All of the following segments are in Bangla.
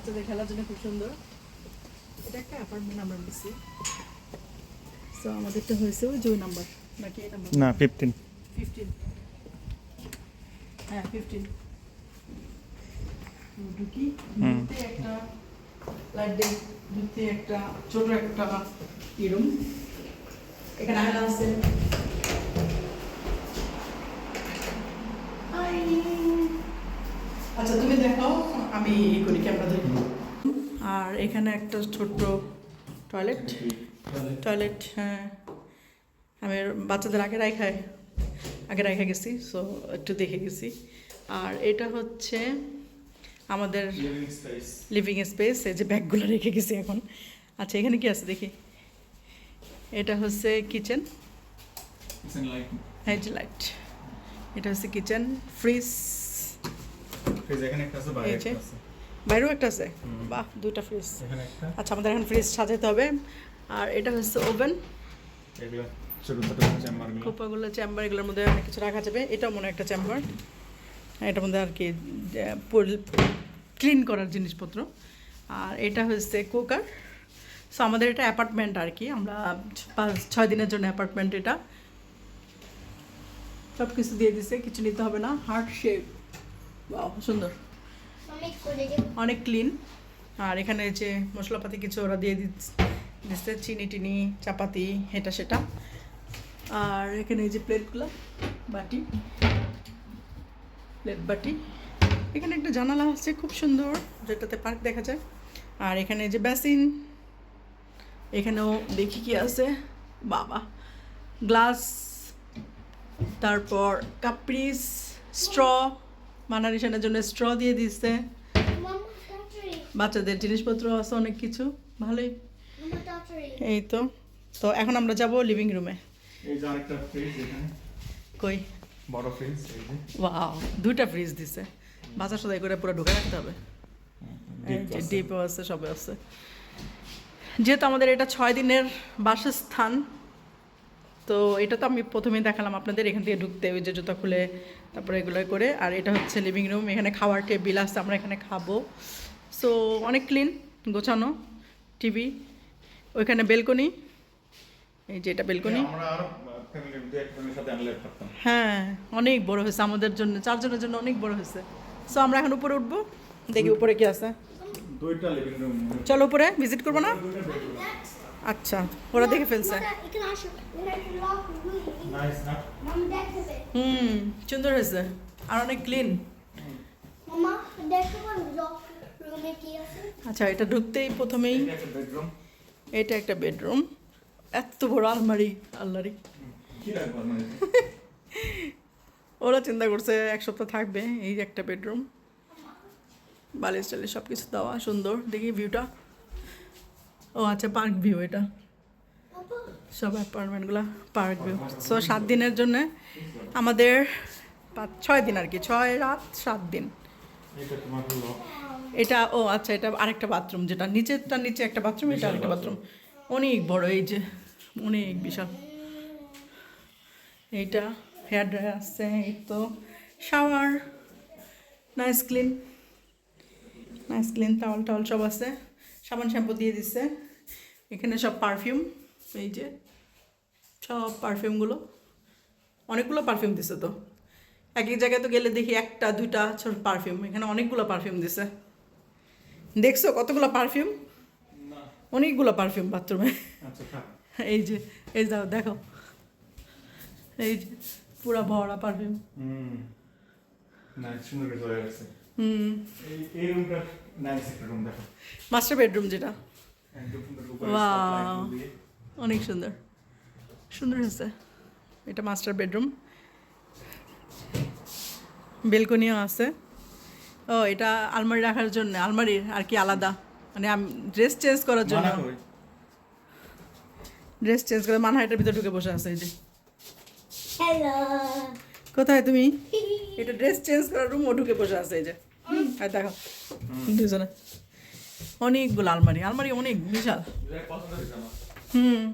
বাচ্চাদের খেলার জন্য খুব সুন্দর। এটা একটা অ্যাপার্টমেন্ট আমরা নিচ্ছি সো আমাদেরটা হয়েছে ওই জয় নাম্বার নাকি নাম্বার না ফিফটিন ফিফটিন হ্যাঁ ফিফটিন ঢুকি। ঢুকতে একটা লাইট ডে ঢুকতে একটা ছোট একটা রুম এখানে আয়না আছে. আচ্ছা তুমি দেখো আমি ই করি ক্যামেরা ধরি আর এখানে একটা ছোট্ট টয়লেট। টয়লেট হ্যাঁ। আমি বাচ্চাদের আগে রাখায় আগে রেখে গেছি সো একটু দেখে গেছি। আর এটা হচ্ছে আমাদের লিভিং স্পেস এই যে ব্যাগগুলো রেখে গেছি এখন। আচ্ছা এখানে কি আছে দেখি? এটা হচ্ছে কিচেন। লাইট এটা হচ্ছে কিচেন। ফ্রিজ এখানে একটা আছে এই যে বাইরেও একটা আছে? বাহ দুইটা ফ্রিজ এখানে একটা। আচ্ছা আমাদের এখন ফ্রিজ সাজাতে হবে। আর এটা হচ্ছে ওভেন এগুলো ছোট ছোট চেম্বারগুলো কোপাগুলো চেম্বার এগুলোর মধ্যে অনেক কিছু রাখা যাবে। এটাও মনে একটা চেম্বার এটার মধ্যে আর কি ক্লিন করার জিনিসপত্র। আর এটা হচ্ছে কুকার সো আমাদের এটা অ্যাপার্টমেন্ট আর কি। আমরা পাঁচ ছয় দিনের জন্য অ্যাপার্টমেন্ট এটা। সব কিছু দিয়ে দিছে কিছু নিতে হবে না। হার্ট শেপ সুন্দর। অনেক ক্লিন আর এখানে যে মশলাপাতি কিছু ওরা দিয়ে দিচ্ছে চিনি টিনি চাপাতি এটা সেটা। আর এখানে এই যে প্লেটগুলো বাটি প্লেট বাটি। এখানে একটা জানালা আছে খুব সুন্দর যেটাতে পার্ক দেখা যায়। আর এখানে এই যে বেসিন এখানেও দেখি কি আছে। বাবা গ্লাস তারপর কাপ্রিস স্ট্র মানারিশানের জন্য স্ট্র দিয়ে দিচ্ছে বাচ্চাদের জিনিসপত্র আছে অনেক কিছু। ভালোই। এই তো। তো এখন আমরা যাব লিভিং রুমে কই? বড় ফ্রিজ ওয়াও দুইটা ফ্রিজ দিছে। বাজার সদাই করে পুরো ঢুকে রাখতে হবে। ডিপ ডিপও আছে সবে আছে। যেহেতু আমাদের এটা ছয় দিনের বাসস্থান তো এটা তো আমি প্রথমেই দেখালাম আপনাদের এখান থেকে ঢুকতে ওই যে জুতা খুলে তারপরে এগুলো করে। আর এটা হচ্ছে লিভিং রুম এখানে খাওয়ার টেবিল আছে আমরা এখানে খাব। সো অনেক ক্লিন গোছানো টিভি ওইখানে বেলকনি এই যে এটা বেলকনি হ্যাঁ অনেক বড় হয়েছে আমাদের জন্য চারজনের জন্য অনেক বড় হয়েছে। সো আমরা এখন উপরে উঠবো দেখি উপরে কি আছে। চলো উপরে ভিজিট করব না? আচ্ছা ওরা দেখে ফেলছে। হুম সুন্দর হয়েছে। আর অনেক ক্লিন আচ্ছা এটা ঢুকতেই প্রথমেই। এটা একটা বেডরুম এটা এত বড় আলমারি আলমারি। ওরা চিন্তা করছে এক সপ্তাহ থাকবে এই একটা বেডরুম বালিশ টালিশ সব কিছু দেওয়া সুন্দর। দেখি ভিউটা ও আচ্ছা পার্ক ভিউ এটা। সব অ্যাপার্টমেন্টগুলো পার্ক ভিউ সো সাত দিনের জন্য আমাদের পাঁচ ছয় দিন আর কি ছয় রাত সাত দিন। এটা ও আচ্ছা এটা আরেকটা বাথরুম যেটা নিচেরটা নিচে একটা বাথরুম এটা আরেকটা বাথরুম অনেক বড় এই যে অনেক বিশাল। এইটা হেয়ার ড্রায়ার আছে এই তো। Shower nice clean nice clean towel towel সব আছে। সাবান শ্যাম্পু দিয়ে দিচ্ছে এখানে সব পারফিউম এই যে সব পারফিউমগুলো অনেকগুলো পারফিউম দিছে তো। এক এক জায়গায় তো গেলে দেখি একটা দুইটা ছোট পারফিউম এখানে অনেকগুলো পারফিউম দিছে। দেখছ কতগুলো পারফিউম অনেকগুলো পারফিউম বাথরুমে আচ্ছা এই যে এই যাও দেখো। এই যে পুরা ভরা পারফিউম হুম। নাইস সুন্দর হুম এই এই রুমটা নাইস একটা রুম দেখো। মাস্টার বেডরুম যেটা। অনেক সুন্দর। সুন্দর হয়েছে। এটা মাস্টার বেডরুম বেলকনিও আছে। ও এটা আলমারি রাখার জন্য আলমারির আর কি আলাদা। মানে ড্রেস চেঞ্জ করার জন্য। ড্রেস চেঞ্জ করে মানহাইটের ভিতরে ঢুকে বসে আছে এই যে। কোথায় তুমি? এটা ড্রেস চেঞ্জ করার রুম ও ঢুকে বসে আছে এই যে। আর দেখো। দুজনে। অনেকগুলো আলমারি। আলমারি অনেক, বিশাল। এটা হুম।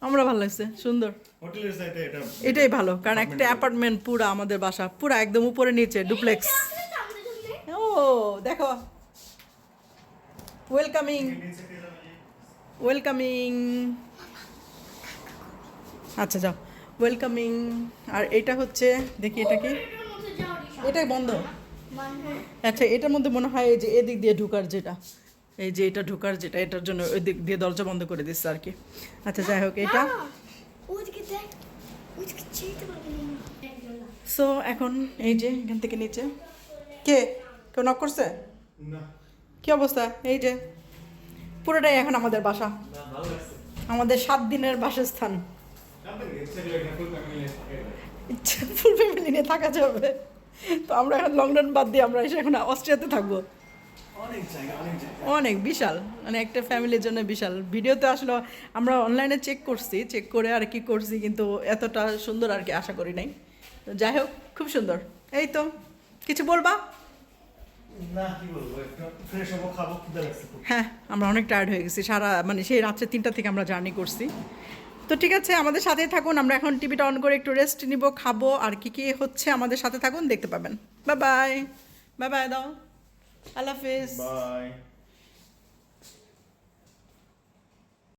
আমরা ভালো লাগছে, সুন্দর। এটা এটাই ভালো, কারণ একটা অ্যাপার্টমেন্ট পুরা আমাদের বাসা, পুরা একদম উপরে নিচে, ডুপ্লেক্স। ও, দেখো। ওয়েলকামিং। ওয়েলকামিং। আচ্ছা যাও। ওয়েলকামিং। আর এটা হচ্ছে, দেখি এটা কি। এটাই বন্ধ। আচ্ছা এটার মধ্যে মনে হয় এই যে এদিক দিয়ে ঢুকার যেটা এই যে এটা ঢুকার যেটা এটার জন্য ওই দিক দিয়ে দরজা বন্ধ করে দিচ্ছে আর কি। আচ্ছা যাই হোক এটা। সো এখন এই যে এখান থেকে নিচে। কে? কেউ নক করছে? না। কি অবস্থা? এই যে পুরোটাই এখন আমাদের বাসা। না ভালো লাগছে। আমাদের সাত দিনের বাসস্থান। ফুল ফ্যামিলি নিয়ে থাকা যাবে। তো আমরা এখন লংডন বাদ দিয়ে আমরা এসে এখন অস্ট্রিয়াতে থাকব। অনেক অনেক বিশাল। মানে একটা ফ্যামিলির জন্য বিশাল। ভিডিওতে আসলে আমরা অনলাইনে চেক করছি চেক করে আর কি করছি কিন্তু এতটা সুন্দর আর কি আশা করি নাই। তো যাই হোক খুব সুন্দর। এই তো কিছু বলবা? হ্যাঁ আমরা অনেক টায়ার্ড হয়ে গেছি। সারা মানে সেই রাত্রে তিনটা থেকে আমরা জার্নি করছি। তো ঠিক আছে, আমাদের সাথে থাকুন, আমরা এখন টিভিটা অন করে একটু রেস্ট নিব, খাব, আর কি কি হচ্ছে আমাদের সাথে থাকুন, দেখতে পাবেন। বাই বাই বাই বাই দাও। আল্লাহ হাফিজ। বাই